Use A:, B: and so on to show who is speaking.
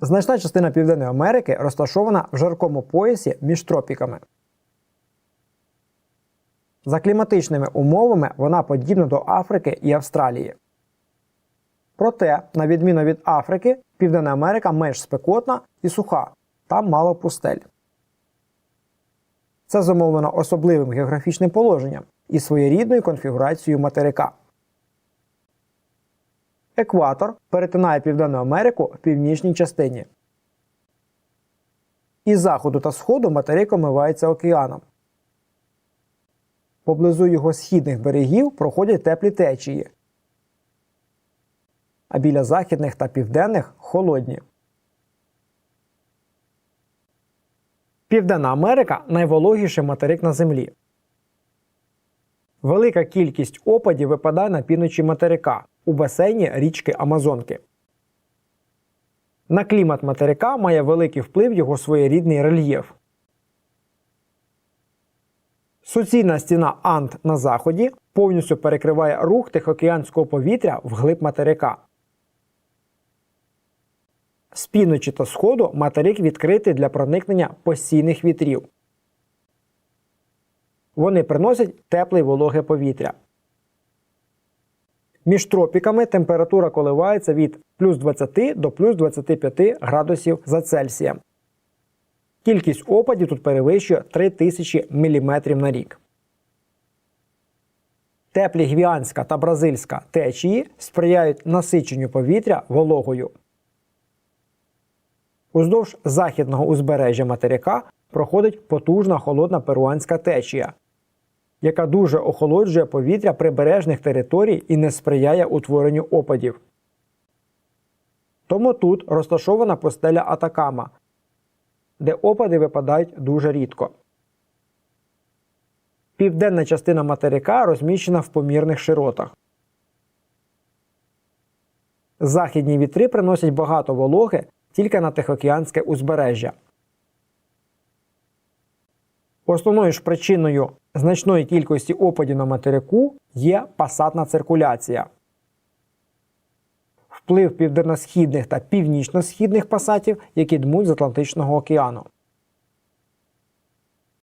A: Значна частина Південної Америки розташована в жаркому поясі між тропіками. За кліматичними умовами вона подібна до Африки і Австралії. Проте, на відміну від Африки, Південна Америка менш спекотна і суха, там мало пустель. Це зумовлено особливим географічним положенням і своєрідною конфігурацією материка. Екватор перетинає Південну Америку в північній частині. Із заходу та сходу материк омивається океаном. Поблизу його східних берегів проходять теплі течії, а біля західних та південних холодні. Південна Америка найвологіший материк на землі. Велика кількість опадів випадає на півночі материка у басейні річки Амазонки. На клімат материка має великий вплив його своєрідний рельєф. Суцільна стіна Анд на заході повністю перекриває рух тихоокеанського повітря вглиб материка. З півночі та сходу материк відкритий для проникнення постійних вітрів. Вони приносять тепле й вологе повітря. Між тропіками температура коливається від плюс 20 до плюс 25 градусів за Цельсієм. Кількість опадів тут перевищує 3000 мм на рік. Теплі гвіанська та бразильська течії сприяють насиченню повітря вологою. Уздовж західного узбережжя материка проходить потужна холодна перуанська течія, яка дуже охолоджує повітря прибережних територій і не сприяє утворенню опадів. Тому тут розташована постеля Атакама, де опади випадають дуже рідко. Південна частина материка розміщена в помірних широтах. Західні вітри приносять багато вологи тільки на Тихоокеанське узбережжя. Основною ж причиною значної кількості опадів на материку є пасатна циркуляція. Вплив південно-східних та північно-східних пасатів, які дмуть з Атлантичного океану.